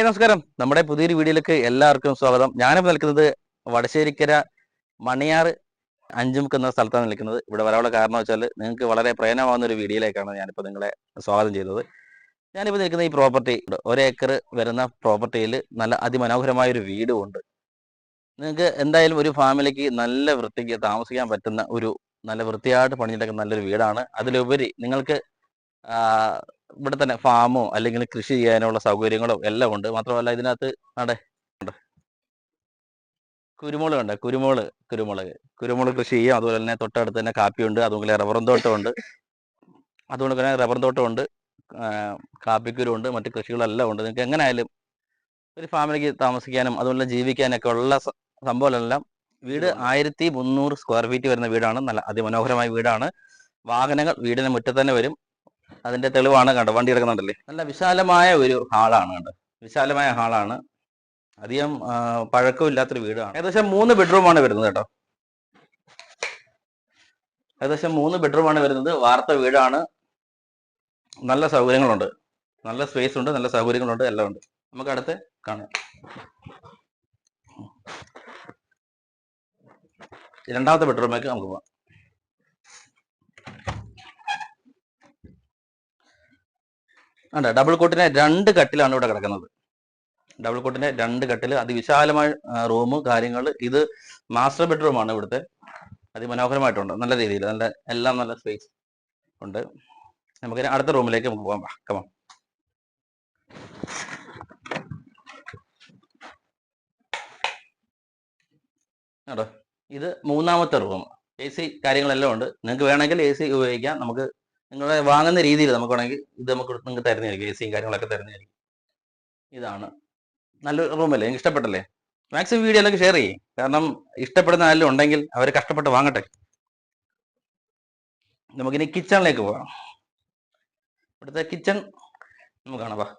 Hi നമസ്കാരം. നമ്മുടെ പുതിയൊരു വീഡിയോയിലേക്ക് എല്ലാവർക്കും സ്വാഗതം. ഞാനിപ്പോൾ നിൽക്കുന്നത് വടശ്ശേരിക്കര മണിയാർ അഞ്ചുമുക്ക് എന്ന സ്ഥലത്താണ് നിൽക്കുന്നത്. ഇവിടെ വരാനുള്ള കാരണം വെച്ചാൽ നിങ്ങൾക്ക് വളരെ പ്രയോജനമാകുന്ന ഒരു വീഡിയോയിലേക്കാണ് ഞാനിപ്പോൾ നിങ്ങളെ സ്വാഗതം ചെയ്തത് ഞാനിപ്പോൾ നിൽക്കുന്ന ഈ പ്രോപ്പർട്ടി ഒരേക്കർ വരുന്ന പ്രോപ്പർട്ടിയിൽ നല്ല അതിമനോഹരമായ ഒരു വീടും ഉണ്ട്. നിങ്ങൾക്ക് എന്തായാലും ഒരു ഫാമിലിക്ക് നല്ല വൃത്തിക്ക് താമസിക്കാൻ പറ്റുന്ന ഒരു നല്ല വൃത്തിയായിട്ട് പണിഞ്ഞിട്ടൊക്കെ നല്ലൊരു വീടാണ്. അതിലുപരി നിങ്ങൾക്ക് ഇവിടെ തന്നെ ഫാമോ അല്ലെങ്കിൽ കൃഷി ചെയ്യാനുള്ള സൗകര്യങ്ങളോ എല്ലാം ഉണ്ട്. മാത്രമല്ല ഇതിനകത്ത് അവിടെ കുരുമുളക് ഉണ്ട്. കുരുമുളക് കുരുമുളക്. കുരുമുളക് കൃഷി ചെയ്യും. അതുപോലെ തന്നെ തൊട്ടടുത്ത് തന്നെ കാപ്പിയുണ്ട്. അതുപോലെ റബ്ബറും തോട്ടമുണ്ട് അതുകൊണ്ട് തന്നെ റബ്ബർ തോട്ടമുണ്ട് കാപ്പിക്കുരുണ്ട് മറ്റ് കൃഷികളെല്ലാം ഉണ്ട്. നിങ്ങൾക്ക് എങ്ങനെയായാലും ഒരു ഫാമിലിക്ക് താമസിക്കാനും അതുപോലെ ജീവിക്കാനൊക്കെ ഉള്ള സംഭവമെല്ലാം വീട് ആയിരത്തി മുന്നൂറ് സ്ക്വയർ ഫീറ്റ് വരുന്ന വീടാണ്. നല്ല അതിമനോഹരമായ വീടാണ്. വാഹനങ്ങൾ വീടിന് മുറ്റത്ത് തന്നെ വരും. അതിന്റെ തെളിവാണ് കണ്ടോ? വണ്ടി കിടക്കുന്നുണ്ടല്ലേ നല്ല വിശാലമായ ഒരു ഹാളാണ് കണ്ടോ? വിശാലമായ ഹാളാണ്. അധികം പഴക്കം പഴക്കമില്ലാത്തൊരു വീടാണ്. ഏകദേശം മൂന്ന് ബെഡ്റൂമാണ് വരുന്നത് കേട്ടോ. ഏകദേശം മൂന്ന് ബെഡ്റൂമാണ് വരുന്നത്. വാർത്ത വീടാണ്. നല്ല സൗകര്യങ്ങളുണ്ട്. നല്ല സ്പേസ് ഉണ്ട് നല്ല സൗകര്യങ്ങളുണ്ട് എല്ലാം ഉണ്ട്. നമുക്ക് അടുത്ത് കാണാം. രണ്ടാമത്തെ ബെഡ്റൂമേക്ക് നമുക്ക് പോകാം ഉണ്ട് ഡബിൾ കോട്ടിനെ രണ്ട് കട്ടിലാണ് ഇവിടെ കിടക്കുന്നത്. ഡബിൾ കോട്ടിന്റെ രണ്ട് കട്ടിൽ അതിവിശാലമായ റൂം കാര്യങ്ങൾ ഇത് മാസ്റ്റർ ബെഡ്റൂം ആണ് ഇവിടുത്തെ. അതിമനോഹരമായിട്ടുണ്ട്. നല്ല രീതിയിൽ നല്ല എല്ലാം നല്ല സ്പേസ് ഉണ്ട്. നമുക്ക് അടുത്ത റൂമിലേക്ക് നമുക്ക് പോകാം. കമാ ഇത് മൂന്നാമത്തെ റൂം എ സി കാര്യങ്ങളെല്ലാം ഉണ്ട്. നിങ്ങൾക്ക് വേണമെങ്കിൽ എ സി ഉപയോഗിക്കാം. നമുക്ക് നിങ്ങളെ വാങ്ങുന്ന രീതിയിൽ നമുക്ക് വേണമെങ്കിൽ ഇത് നമുക്ക് നിങ്ങൾക്ക് തരുന്നതായിരിക്കും എ സിയും കാര്യങ്ങളൊക്കെ തരുന്നതായിരിക്കും. ഇതാണ്. നല്ലൊരു റൂമല്ലേ? നിങ്ങൾക്ക് ഇഷ്ടപ്പെട്ടല്ലേ? മാക്സിമം വീഡിയോ എല്ലാം ഷെയർ ചെയ്യും. കാരണം ഇഷ്ടപ്പെടുന്ന ആരെങ്കിലും ഉണ്ടെങ്കിൽ അവർ കഷ്ടപ്പെട്ട് വാങ്ങട്ടെ. നമുക്കിനി കിച്ചണിലേക്ക് പോകാം. ഇവിടുത്തെ കിച്ചൺ നമുക്ക് കാണാം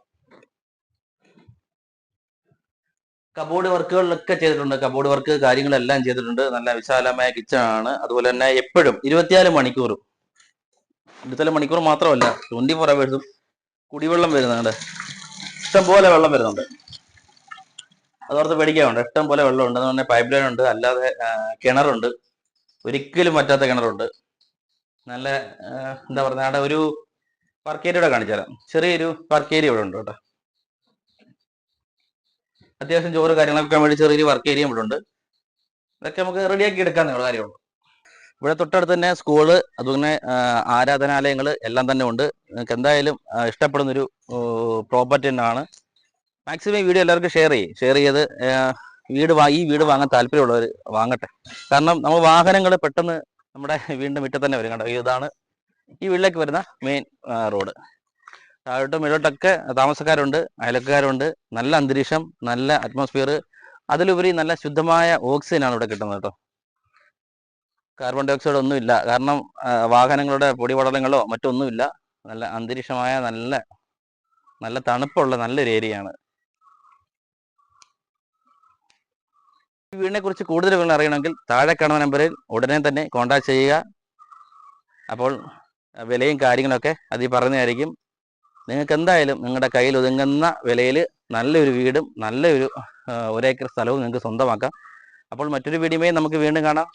കബോർഡ് വർക്കുകളിലൊക്കെ ചെയ്തിട്ടുണ്ട്. കബോർഡ് വർക്ക് കാര്യങ്ങളെല്ലാം ചെയ്തിട്ടുണ്ട്. നല്ല വിശാലമായ കിച്ചൺ ആണ്. അതുപോലെ തന്നെ എപ്പോഴും ഇരുപത്തിനാല് മണിക്കൂറും ഇരുപത്തിനാല് മണിക്കൂർ മാത്രമല്ല ട്വന്റി ഫോർ അവേഴ്സും കുടിവെള്ളം വരുന്നുണ്ട്. ഇഷ്ടം പോലെ വെള്ളം വരുന്നുണ്ട്. അതോർത്ത് പേടിക്കാറുണ്ട് ഇഷ്ടം പോലെ വെള്ളമുണ്ട്. അതുപോലെ പൈപ്പ് ലൈൻ ഉണ്ട് അല്ലാതെ കിണറുണ്ട്. ഒരിക്കലും പറ്റാത്ത കിണറുണ്ട്. നല്ല എന്താ പറയുക അവിടെ ഒരു വർക്ക് ഏരിയ ഇവിടെ കാണിച്ചു തരാം ചെറിയൊരു വർക്ക് ഏരിയ ഇവിടെ ഉണ്ട് കേട്ടോ. അത്യാവശ്യം ചോറ് കാര്യങ്ങളൊക്കെ വേണ്ടി ചെറിയൊരു വർക്ക് ഏരിയ ഇവിടെ ഉണ്ട്. ഇതൊക്കെ നമുക്ക് റെഡിയാക്കി എടുക്കാന്നുള്ള കാര്യമുള്ളൂ. ഇവിടെ തൊട്ടടുത്ത് തന്നെ സ്കൂൾ അതുപോലെ ആരാധനാലയങ്ങൾ എല്ലാം തന്നെ ഉണ്ട്. നിങ്ങൾക്ക് എന്തായാലും ഇഷ്ടപ്പെടുന്നൊരു പ്രോപ്പർട്ടി തന്നെയാണ്. മാക്സിമം വീഡിയോ എല്ലാവർക്കും ഷെയർ ചെയ്യും. ഷെയർ ചെയ്ത് വീട് ഈ വീട് വാങ്ങാൻ താല്പര്യമുള്ളവർ വാങ്ങട്ടെ. കാരണം നമ്മൾ വാഹനങ്ങൾ പെട്ടെന്ന് നമ്മുടെ വീണ്ടും മുറ്റത്ത് തന്നെ വരും കണ്ടോ? ഇതാണ് ഈ വീട്ടിലേക്ക് വരുന്ന മെയിൻ റോഡ് താഴോട്ടും ഇടോട്ടൊക്കെ താമസക്കാരുണ്ട് അയലക്കാരുണ്ട് നല്ല അന്തരീക്ഷം നല്ല അറ്റ്മോസ്ഫിയർ അതിലുപരി നല്ല ശുദ്ധമായ ഓക്സിജനാണ് ഇവിടെ കിട്ടുന്നത് കേട്ടോ. കാർബൺ ഡൈ ഓക്സൈഡ് ഒന്നുമില്ല. കാരണം വാഹനങ്ങളുടെ പൊടിപടലങ്ങളോ മറ്റൊന്നുമില്ല. നല്ല അന്തരീക്ഷമായ നല്ല നല്ല തണുപ്പുള്ള നല്ലൊരു ഏരിയയാണ്. ഈ വീടിനെ കുറിച്ച് കൂടുതൽ വിവരങ്ങൾ അറിയണമെങ്കിൽ താഴെ കാണുന്ന നമ്പറിൽ ഉടനെ തന്നെ കോൺടാക്ട് ചെയ്യുക. അപ്പോൾ വിലയും കാര്യങ്ങളൊക്കെ അതിൽ പറഞ്ഞതായിരിക്കും. നിങ്ങൾക്ക് എന്തായാലും നിങ്ങളുടെ കയ്യിൽ ഒതുങ്ങുന്ന വിലയിൽ നല്ലൊരു വീടും നല്ലൊരു ഒരേക്കർ സ്ഥലവും നിങ്ങൾക്ക് സ്വന്തമാക്കാം. അപ്പോൾ മറ്റൊരു വീടിമേ നമുക്ക് വീണ്ടും കാണാം.